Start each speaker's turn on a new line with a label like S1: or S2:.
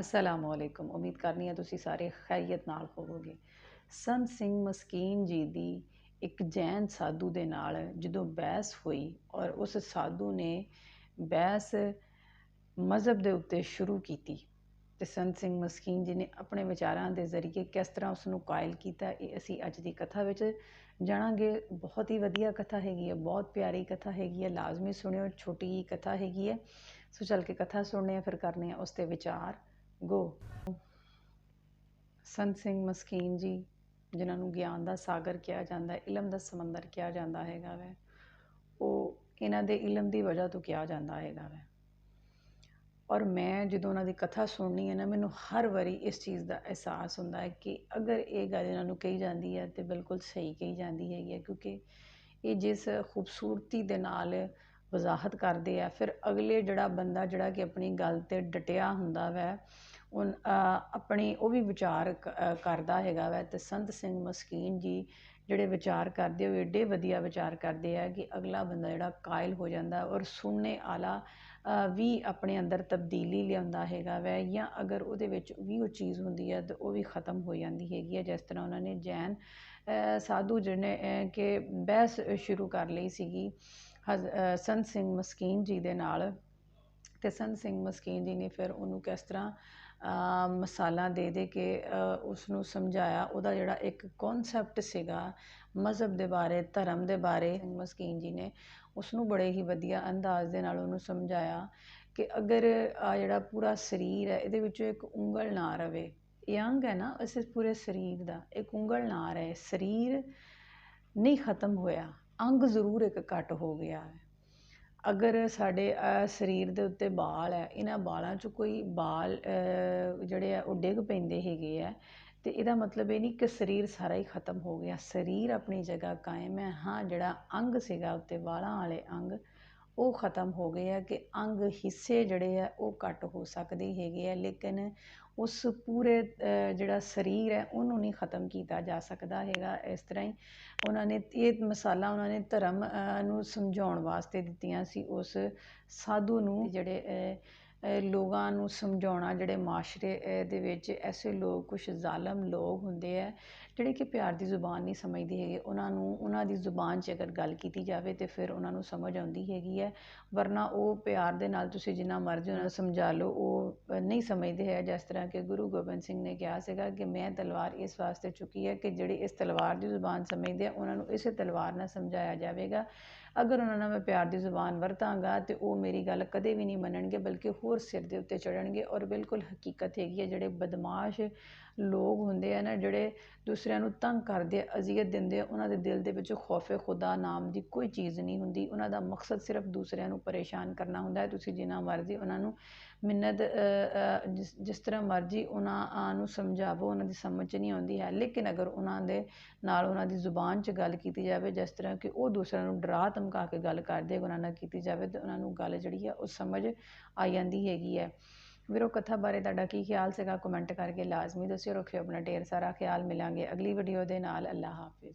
S1: ਅਸਲਾਮੁ ਅਲੈਕੁਮ। ਉਮੀਦ ਕਰਨੀ ਹੈ ਤੁਸੀਂ ਸਾਰੇ ਖੈਰੀਅਤ ਨਾਲ ਹੋਵੋਗੇ। ਸੰਤ ਸਿੰਘ ਮਸਕੀਨ ਜੀ ਦੀ ਇੱਕ ਜੈਨ ਸਾਧੂ ਦੇ ਨਾਲ ਜਦੋਂ ਬਹਿਸ ਹੋਈ ਔਰ ਉਸ ਸਾਧੂ ਨੇ ਬਹਿਸ ਮਜ਼ਹਬ ਦੇ ਉੱਤੇ ਸ਼ੁਰੂ ਕੀਤੀ ਤੇ ਸੰਤ ਸਿੰਘ ਮਸਕੀਨ ਜੀ ਨੇ ਆਪਣੇ ਵਿਚਾਰਾਂ ਦੇ ਜ਼ਰੀਏ ਕਿਸ ਤਰ੍ਹਾਂ ਉਸ ਨੂੰ ਕਾਇਲ ਕੀਤਾ, ਇਹ ਅਸੀਂ ਅੱਜ ਦੀ ਕਥਾ ਵਿੱਚ ਜਾਣਾਂਗੇ। ਬਹੁਤ ਹੀ ਵਧੀਆ ਕਥਾ ਹੈਗੀ ਹੈ, ਬਹੁਤ ਪਿਆਰੀ ਕਥਾ ਹੈਗੀ ਹੈ, ਲਾਜ਼ਮੀ ਸੁਣਿਓ, ਛੋਟੀ ਜੀ ਕਥਾ ਹੈਗੀ ਹੈ। ਸੋ ਚੱਲ ਕੇ ਕਥਾ ਸੁਣਨੇ ਆ ਫਿਰ ਕਰਨੇ ਆ ਉਸ ਤੇ ਵਿਚਾਰ। ਗੋ ਸੰਤ ਸਿੰਘ ਮਸਕੀਨ ਜੀ, ਜਿਨ੍ਹਾਂ ਨੂੰ ਗਿਆਨ ਦਾ ਸਾਗਰ ਕਿਹਾ ਜਾਂਦਾ ਹੈ, ਇਲਮ ਦਾ ਸਮੁੰਦਰ ਕਿਹਾ ਜਾਂਦਾ ਹੈਗਾ ਵੈ, ਉਹ ਇਹਨਾਂ ਦੇ ਇਲਮ ਦੀ ਵਜ੍ਹਾ ਤੋਂ ਕਿਹਾ ਜਾਂਦਾ ਹੈਗਾ ਵੈ। ਔਰ ਮੈਂ ਜਦੋਂ ਉਹਨਾਂ ਦੀ ਕਥਾ ਸੁਣਨੀ ਹੈ ਨਾ, ਮੈਨੂੰ ਹਰ ਵਾਰੀ ਇਸ ਚੀਜ਼ ਦਾ ਅਹਿਸਾਸ ਹੁੰਦਾ ਹੈ ਕਿ ਅਗਰ ਇਹ ਗੱਲ ਇਹਨਾਂ ਨੂੰ ਕਹੀ ਜਾਂਦੀ ਹੈ, ਤੇ ਬਿਲਕੁਲ ਸਹੀ ਕਹੀ ਜਾਂਦੀ ਹੈਗੀ ਹੈ, ਕਿਉਂਕਿ ਇਹ ਜਿਸ ਖੂਬਸੂਰਤੀ ਦੇ ਨਾਲ ਵਜ਼ਾਹਤ ਕਰਦੇ ਆ, ਫਿਰ ਅਗਲੇ ਜਿਹੜਾ ਬੰਦਾ ਜਿਹੜਾ ਕਿ ਆਪਣੀ ਗੱਲ ਤੇ ਡਟਿਆ ਹੁੰਦਾ ਵੈ ਉਨ ਆਪਣੇ ਉਹ ਵੀ ਵਿਚਾਰ ਕ ਕਰਦਾ ਹੈਗਾ ਵੈ ਅਤੇ ਸੰਤ ਸਿੰਘ ਮਸਕੀਨ ਜੀ ਜਿਹੜੇ ਵਿਚਾਰ ਕਰਦੇ ਉਹ ਏਡੇ ਵਧੀਆ ਵਿਚਾਰ ਕਰਦੇ ਆ ਕਿ ਅਗਲਾ ਬੰਦਾ ਜਿਹੜਾ ਕਾਇਲ ਹੋ ਜਾਂਦਾ ਔਰ ਸੁਣਨੇ ਵਾਲਾ ਵੀ ਆਪਣੇ ਅੰਦਰ ਤਬਦੀਲੀ ਲਿਆਉਂਦਾ ਹੈਗਾ ਵੈ ਜਾਂ ਅਗਰ ਉਹਦੇ ਵਿੱਚ ਵੀ ਉਹ ਚੀਜ਼ ਹੁੰਦੀ ਹੈ ਤਾਂ ਉਹ ਵੀ ਖਤਮ ਹੋ ਜਾਂਦੀ ਹੈਗੀ ਹੈ ਜਿਸ ਤਰ੍ਹਾਂ ਉਹਨਾਂ ਨੇ ਜੈਨ ਸਾਧੂ ਜਿਹਨੇ ਕਿ ਬਹਿਸ ਸ਼ੁਰੂ ਕਰ ਲਈ ਸੀਗੀ, ਹਜ਼ ਸੰਤ ਸਿੰਘ ਮਸਕੀਨ ਜੀ ਦੇ ਨਾਲ ਅਤੇ ਸੰਤ ਸਿੰਘ ਮਸਕੀਨ ਜੀ ਨੇ ਫਿਰ ਉਹਨੂੰ ਕਿਸ ਤਰ੍ਹਾਂ ਮਸਾਲਾ ਦੇ ਦੇ ਕੇ ਉਸਨੂੰ ਸਮਝਾਇਆ। ਉਹਦਾ ਜਿਹੜਾ ਇੱਕ ਕਨਸੈਪਟ ਸੀਗਾ, ਮਜ਼ਹਬ ਦੇ ਬਾਰੇ, ਧਰਮ ਦੇ ਬਾਰੇ ਮਸਕੀਨ ਜੀ ਨੇ ਉਸਨੂੰ ਬੜੇ ਹੀ ਵਧੀਆ ਅੰਦਾਜ਼ ਦੇ ਨਾਲ ਉਹਨੂੰ ਸਮਝਾਇਆ ਕਿ ਅਗਰ ਆ ਜਿਹੜਾ ਪੂਰਾ ਸਰੀਰ ਹੈ, ਇਹਦੇ ਵਿੱਚੋਂ ਇੱਕ ਉਂਗਲ ਨਾ ਰਵੇ, ਇਹ ਅੰਗ ਹੈ ਨਾ ਇਸ ਪੂਰੇ ਸਰੀਰ ਦਾ, ਇੱਕ ਉਂਗਲ ਨਾ ਰਹੇ, ਸਰੀਰ ਨਹੀਂ ਖਤਮ ਹੋਇਆ, ਅੰਗ ਜ਼ਰੂਰ ਇੱਕ ਘੱਟ ਹੋ ਗਿਆ ਅਗਰ ਸਾਡੇ ਸਰੀਰ ਦੇ ਉੱਤੇ ਵਾਲ ਹੈ, ਇਹਨਾਂ ਵਾਲਾਂ 'ਚੋਂ ਕੋਈ ਵਾਲ ਜਿਹੜੇ ਆ, ਉਹ ਡਿੱਗ ਪੈਂਦੇ ਹੈਗੇ ਆ, ਤੇ ਇਹਦਾ ਮਤਲਬ ਇਹ ਨਹੀਂ ਕਿ ਸਰੀਰ ਸਾਰਾ ਹੀ ਖਤਮ ਹੋ ਗਿਆ। ਸਰੀਰ ਆਪਣੀ ਜਗ੍ਹਾ ਕਾਇਮ ਹੈ। ਹਾਂ, ਜਿਹੜਾ ਅੰਗ ਸੀਗਾ ਉੱਤੇ, ਵਾਲਾਂ ਵਾਲੇ ਅੰਗ ਉਹ ਖਤਮ ਹੋ ਗਏ ਆ ਕਿ ਅੰਗ ਹਿੱਸੇ ਜਿਹੜੇ ਆ ਉਹ ਘੱਟ ਹੋ ਸਕਦੇ ਹੈਗੇ ਆ, ਲੇਕਿਨ ਉਸ ਪੂਰੇ ਜਿਹੜਾ ਸਰੀਰ ਹੈ ਉਹਨੂੰ ਨਹੀਂ ਖਤਮ ਕੀਤਾ ਜਾ ਸਕਦਾ ਹੈਗਾ ਇਸ ਤਰ੍ਹਾਂ ਹੀ। ਉਹਨਾਂ ਨੇ ਇਹ ਮਸਾਲਾ ਉਹਨਾਂ ਨੇ ਧਰਮ ਨੂੰ ਸਮਝਾਉਣ ਵਾਸਤੇ ਦਿੱਤੀਆਂ ਸੀ, ਉਸ ਸਾਧੂ ਨੂੰ ਜਿਹੜੇ ਲੋਕਾਂ ਨੂੰ ਸਮਝਾਉਣਾ ਜਿਹੜੇ ਮਾਸ਼ਰੇ ਦੇ ਵਿੱਚ ਐਸੇ ਲੋਕ, ਕੁਛ ਜ਼ਾਲਮ ਲੋਕ ਹੁੰਦੇ ਹੈ ਜਿਹੜੇ ਕਿ ਪਿਆਰ ਦੀ ਜ਼ੁਬਾਨ ਨਹੀਂ ਸਮਝਦੇ ਹੈਗੇ। ਉਹਨਾਂ ਨੂੰ, ਉਹਨਾਂ ਦੀ ਜ਼ੁਬਾਨ 'ਚ ਅਗਰ ਗੱਲ ਕੀਤੀ ਜਾਵੇ ਤਾਂ ਫਿਰ ਉਹਨਾਂ ਨੂੰ ਸਮਝ ਆਉਂਦੀ ਹੈਗੀ ਹੈ। ਵਰਨਾ ਉਹ ਪਿਆਰ ਦੇ ਨਾਲ ਤੁਸੀਂ ਜਿੰਨਾ ਮਰਜ਼ੀ ਉਹਨਾਂ ਨੂੰ ਸਮਝਾ ਲਓ, ਉਹ ਨਹੀਂ ਸਮਝਦੇ ਹੈ ਜਿਸ ਤਰ੍ਹਾਂ ਕਿ ਗੁਰੂ ਗੋਬਿੰਦ ਸਿੰਘ ਨੇ ਕਿਹਾ ਸੀਗਾ ਕਿ ਮੈਂ ਤਲਵਾਰ ਇਸ ਵਾਸਤੇ ਚੁੱਕੀ ਹੈ ਕਿ ਜਿਹੜੇ ਇਸ ਤਲਵਾਰ ਦੀ ਜ਼ੁਬਾਨ ਸਮਝਦੇ ਆ, ਉਹਨਾਂ ਨੂੰ ਇਸੇ ਤਲਵਾਰ ਨਾਲ ਸਮਝਾਇਆ ਜਾਵੇਗਾ। ਅਗਰ ਉਹਨਾਂ ਨਾਲ ਮੈਂ ਪਿਆਰ ਦੀ ਜ਼ੁਬਾਨ ਵਰਤਾਂਗਾ ਤੇ ਉਹ ਮੇਰੀ ਗੱਲ ਕਦੇ ਵੀ ਨਹੀਂ ਮੰਨਣਗੇ, ਬਲਕਿ ਹੋਰ ਸਿਰ ਦੇ ਉੱਤੇ ਚੜਨਗੇ ਔਰ ਬਿਲਕੁਲ ਹਕੀਕਤ ਹੈਗੀ ਹੈ, ਜਿਹੜੇ ਬਦਮਾਸ਼ ਲੋਕ ਹੁੰਦੇ ਆ ਨਾ, ਜਿਹੜੇ ਦੂਸਰਿਆਂ ਨੂੰ ਤੰਗ ਕਰਦੇ ਅਜ਼ੀਅਤ ਦਿੰਦੇ ਉਹਨਾਂ ਦੇ ਦਿਲ ਦੇ ਵਿੱਚ ਖੌਫ ਖੁਦਾ ਨਾਮ ਦੀ ਕੋਈ ਚੀਜ਼ ਨਹੀਂ ਹੁੰਦੀ। ਉਹਨਾਂ ਦਾ ਮਕਸਦ ਸਿਰਫ ਦੂਸਰਿਆਂ ਨੂੰ ਪਰੇਸ਼ਾਨ ਕਰਨਾ ਹੁੰਦਾ ਹੈ। ਤੁਸੀਂ ਜਿੰਨਾ ਮਰਜ਼ੀ ਉਹਨਾਂ ਨੂੰ ਮਿੰਨਤ ਜਿਸ ਜਿਸ ਤਰ੍ਹਾਂ ਮਰਜ਼ੀ ਉਹਨਾਂ ਨੂੰ ਸਮਝਾਵੋ, ਉਹਨਾਂ ਦੀ ਸਮਝ ਨਹੀਂ ਆਉਂਦੀ ਹੈ। ਲੇਕਿਨ ਅਗਰ ਉਹਨਾਂ ਦੇ ਨਾਲ ਉਹਨਾਂ ਦੀ ਜ਼ੁਬਾਨ 'ਚ ਗੱਲ ਕੀਤੀ ਜਾਵੇ, ਜਿਸ ਤਰ੍ਹਾਂ ਕਿ ਉਹ ਦੂਸਰਿਆਂ ਨੂੰ ਡਰਾ ਧਮਕਾ ਕੇ ਗੱਲ ਕਰਦੇ ਉਹਨਾਂ ਨਾਲ ਕੀਤੀ ਜਾਵੇ, ਤੇ ਉਹਨਾਂ ਨੂੰ ਗੱਲ ਜਿਹੜੀ ਹੈ ਉਹ ਸਮਝ ਆ ਜਾਂਦੀ ਹੈਗੀ ਹੈ। ਵੀਰੋ ਕਥਾ ਬਾਰੇ ਤੁਹਾਡਾ ਕੀ ਖਿਆਲ ਸੀਗਾ? ਕਮੈਂਟ ਕਰਕੇ ਲਾਜ਼ਮੀ ਦੱਸਿਓ, ਰੱਖਿਓ ਆਪਣਾ ਢੇਰ ਸਾਰਾ ਖਿਆਲ, ਮਿਲਾਂਗੇ ਅਗਲੀ ਵੀਡੀਓ ਦੇ ਨਾਲ ਅੱਲਾ ਹਾਫਿਜ਼।